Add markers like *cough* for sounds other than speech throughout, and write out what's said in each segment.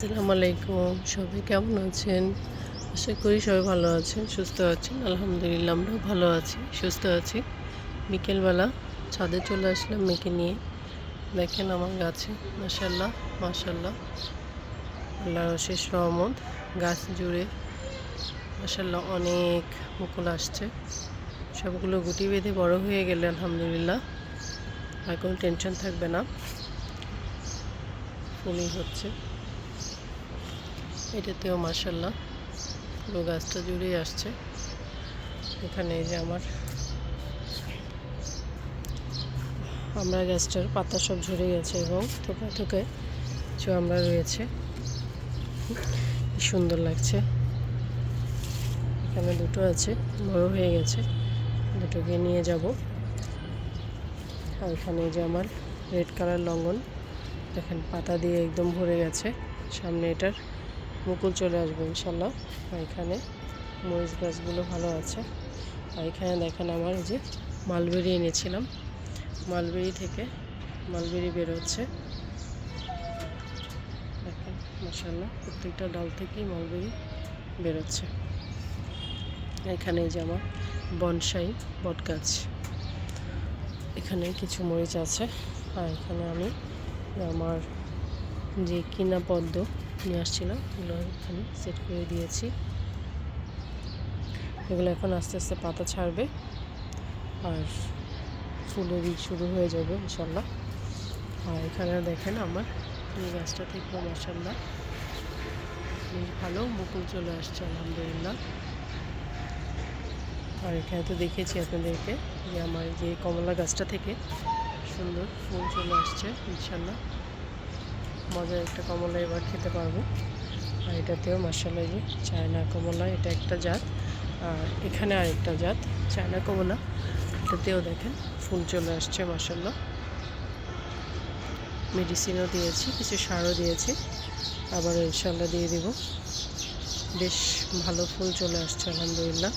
আসসালামু আলাইকুম। সবাই কেমন আছেন? আশা করি সবাই ভালো আছেন, সুস্থ আছেন। আলহামদুলিল্লাহ, আমরাও ভালো আছি, সুস্থ আছি। বিকেলবেলা ছাদে চলে আসলাম মেয়েকে নিয়ে। দেখেন আমার গাছে মাসাল্লাহ মাসাল্লাহ আল্লাহর শেষ রহমত, গাছ জুড়ে মাসাল্লাহ অনেক মুকুল আসছে। সবগুলো গুটি বেঁধে বড় হয়ে গেলে, আলহামদুলিল্লাহ। আর কোনো টেনশন থাকবে না। ফুলই হচ্ছে। এটাতেও মাসাল্লাহ পুরো গাছটা জুড়েই আসছে। এখানে এই যে আমার আমরা গাছটার পাতা সব ঝরে গেছে এবং থোকা থোকে কিছু আমরা রয়েছে সুন্দর লাগছে। এখানে দুটো আছে, বড় হয়ে গেছে, দুটোকে নিয়ে যাব। আর এখানে যে আমার রেড কালার লঙ্গন, দেখেন পাতা দিয়ে একদম ভরে গেছে, সামনে এটার মুকুল চলে আসবে ইনশাল্লাহ। এখানে মরিচ গাছগুলো ভালো আছে। আর এখানে দেখেন আমার যে মালবেরি এনেছিলাম। মালবেরি থেকে মালবেরি বেরোচ্ছে দেখেন মশাল্লাহ প্রত্যেকটা ডাল থেকেই মালবেরি বেরোচ্ছে এখানে যে আমার বনসাই বট গাছ এখানে কিছু মরিচ আছে। আর এখানে আমি আমার যে কিনা পদ্ম নিয়ে আসছিলাম এগুলো এখানে সেট করে দিয়েছি। এগুলো এখন আস্তে আস্তে পাতা ছাড়বে আর ফুলের শুরু হয়ে যাবে ইনশাল্লাহ। আর এখানে দেখেন আমার এই গাছটা থেকে মশাল্লাহ বেশ ভালো মুকুল চলে আসছে, আলহামদুলিল্লাহ। আর এখানে তো দেখেছি আপনাদেরকে যে আমার যে কমলা গাছটা থেকে সুন্দর ফুল চলে আসছে, ইনশাল্লাহ। মজার একটা কমলা এবার খেতে পারব। আর এটাতেও মাসাল্লাহ যে চায়না কমলা, এটা একটা জাত। আর এখানে আরেকটা জাত, চায়না কমলা। এটাতেও দেখেন ফুল চলে আসছে মাসাল্লাহ মেডিসিনও দিয়েছি, কিছু সারও দিয়েছি। আবার ইনশাল্লাহ দিয়ে দেব। বেশ ভালো ফুল চলে আসছে, আলহামদুলিল্লাহ।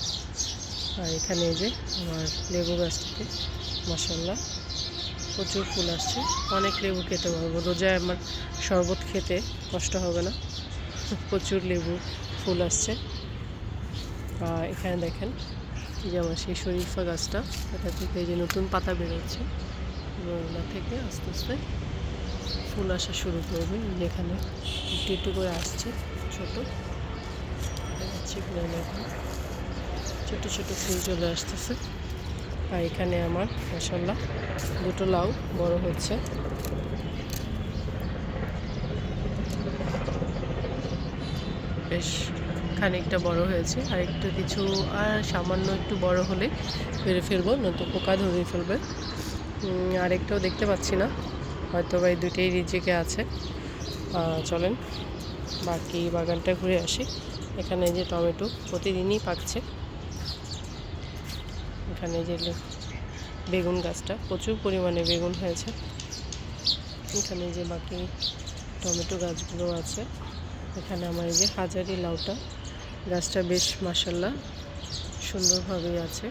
আর এখানে যে আমার লেবু গাছটাতে মাসাল্লাহ প্রচুর ফুল আসছে। অনেক লেবু খেতে পারব। রোজায় আমার শরবত খেতে কষ্ট হবে না। *laughs* প্রচুর লেবু ফুল আসছে। এখানে দেখেন, এই যে আমার সেই শরীফা গাছটা, এটা থেকে যে নতুন পাতা বেরোচ্ছে। এবং ওটা থেকে আস্তে আস্তে ফুল আসা শুরু করবে। যেখানে একটু একটু করে আসছে ছোটো। ছোটো ছোটো ফুল চলে আসতেছে। আর এখানে আমার মশলা দুটো লাউ বড় হচ্ছে। বেশ খানিকটা বড় হয়েছে। আর একটু কিছু, আর সামান্য একটু বড় হলে পেরে ফেলব নয়তো পোকা ধরে ফেলবে। আরেকটাও দেখতে পাচ্ছি না। হয়তো বা এই দুটোই রিজিকে আছে। চলেন, বাকি বাগানটা ঘুরে আসি। এখানে যে টমেটো, প্রতিদিনই পাকছে। এখানে যে বেগুন গাছটা প্রচুর পরিমাণে বেগুন হয়েছে। এখানে যে বাকি টমেটো গাছগুলো আছে এখানে আমার এই যে হাজারি লাউটা। গাছটা বেশ মাসাল্লাহ সুন্দরভাবেই আছে।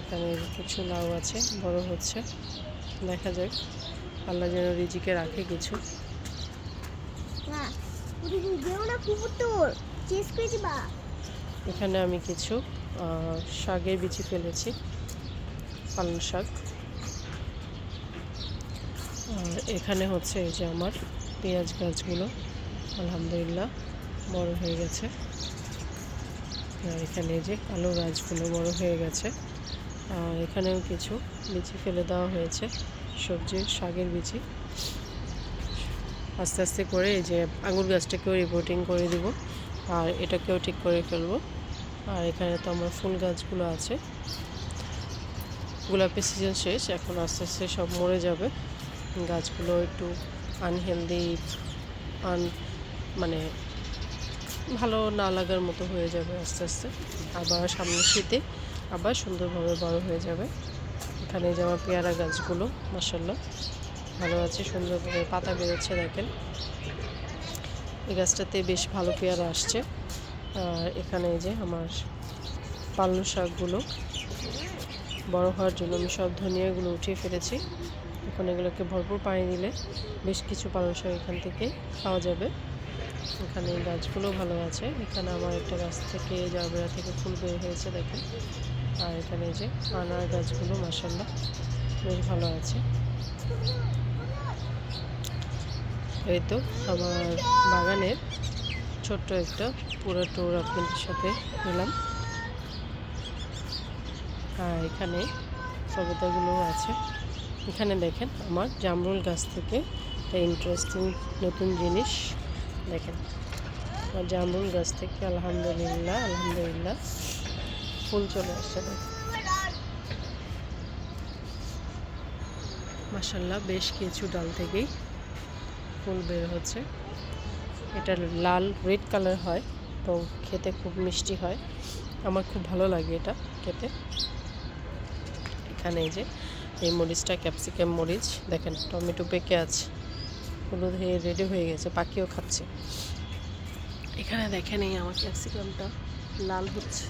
এখানে কিছু লাউ আছে বড় হচ্ছে। দেখা যাক আল্লাহ যেন রিজিকে রাখে কিছু। এখানে আমি কিছু শাকের বিচি ফেলেছি, পালং শাক। আর এখানে হচ্ছে এই যে আমার পেঁয়াজ গাছগুলো, আলহামদুলিল্লাহ বড় হয়ে গেছে। আর এখানে যে কালো গাছগুলো বড় হয়ে গেছে। আর এখানেও কিছু বিচি ফেলে দেওয়া হয়েছে সবজির শাকের বিচি। আস্তে আস্তে করে এই যে আঙুর গাছটাকেও রিপোর্টিং করে দিব, আর এটাকেও ঠিক করে ফেলব। আর এখানে তো আমার ফুল গাছগুলো আছে। গোলাপি সিজন শেষ, এখন আস্তে আস্তে সব মরে যাবে। গাছগুলো একটু আনহেলদি আন মানে ভালো না লাগার মতো হয়ে যাবে আস্তে আস্তে। আবার সামনে শীতে আবার সুন্দরভাবে বড় হয়ে যাবে। এখানে যে আমার পেয়ারা গাছগুলো মাসাল্লাহ ভালো আছে, সুন্দরভাবে পাতা বেরোচ্ছে, দেখেন। এই গাছটাতে বেশ ভালো পেয়ারা আসছে। আর এখানে যে আমার পালং শাকগুলো বড় হওয়ার জন্য আমি সব ধনিয়াগুলো উঠিয়ে ফেলেছি। এখন এগুলোকে ভরপুর পানি দিলে বেশ কিছু পালং শাক এখান থেকে খাওয়া যাবে। এখানে গাছগুলো ভালো আছে। এখানে আমার একটা গাছ থেকে, জারবেরা থেকে ফুল বের হয়েছে, দেখেন। আর এখানে যে আনার গাছগুলো মাসাল্লাহ বেশ ভালো আছে। এই তো আমার বাগানের ছোট্ট একটা পুরো ট্যুর আপনাদের সাথে নিলাম। আর এখানে সবেদাগুলো আছে। এখানে দেখেন আমার জামরুল গাছ থেকে একটা ইন্টারেস্টিং নতুন জিনিস দেখেন। আমার জামরুল গাছ থেকে আলহামদুলিল্লাহ আলহামদুলিল্লাহ ফুল চলে আসছে মাসাল্লাহ বেশ কিছু ডাল থেকেই ফুল বের হচ্ছে। এটা লাল রেড কালার হয়, তো খেতে খুব মিষ্টি হয়। আমার খুব ভালো লাগে এটা খেতে। এখানে যে, এই মরিচটা ক্যাপসিকাম মরিচ। দেখেন, টমেটো পেকে আছে। হলুদ হয়ে রেডি হয়ে গেছে পাখিও খাচ্ছে। এখানে দেখেন এই আমার ক্যাপসিকামটা লাল হচ্ছে।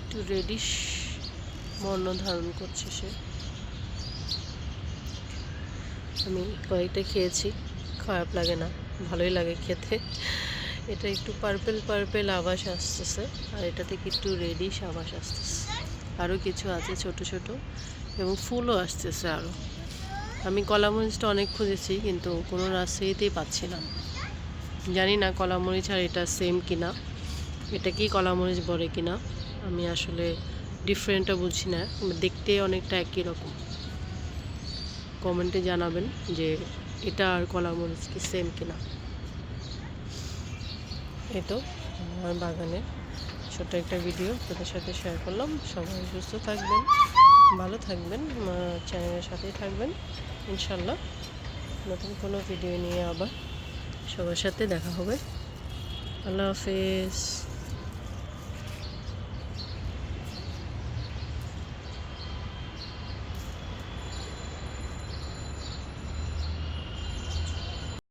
একটু রেডিশ বর্ণ ধারণ করছে সে। আমি কয়েকটা খেয়েছি। খারাপ লাগে না, ভালোই লাগে খেতে। এটা একটু পার্পেল পার্পেল আবাস আসতেছে, আর এটা থেকে একটু রেডিশ আবাস আসতেছে। আরও কিছু আছে ছোট ছোট, এবং ফুলও আসতেছে আরও আমি কলামরিচটা অনেক খুঁজেছি, কিন্তু কোনো রাস্তাতেই পাচ্ছি না। জানি না কলামরিচ আর এটা সেম কিনা। এটা কি কলামরিচ বলে কিনা, আমি আসলে ডিফারেন্টটা বুঝি না, দেখতে অনেকটা একই রকম। কমেন্টে জানাবেন যে এটা আর কলা মরিচ কি সেম কিনা? এই তো, আমার বাগানের ছোট একটা ভিডিও তোদের সাথে শেয়ার করলাম। সবাই সুস্থ থাকবেন, ভালো থাকবেন চ্যানেলের সাথেই থাকবেন, ইনশাল্লাহ। নতুন কোনো ভিডিও নিয়ে আবার সবার সাথে দেখা হবে। আল্লাহ হাফেজ।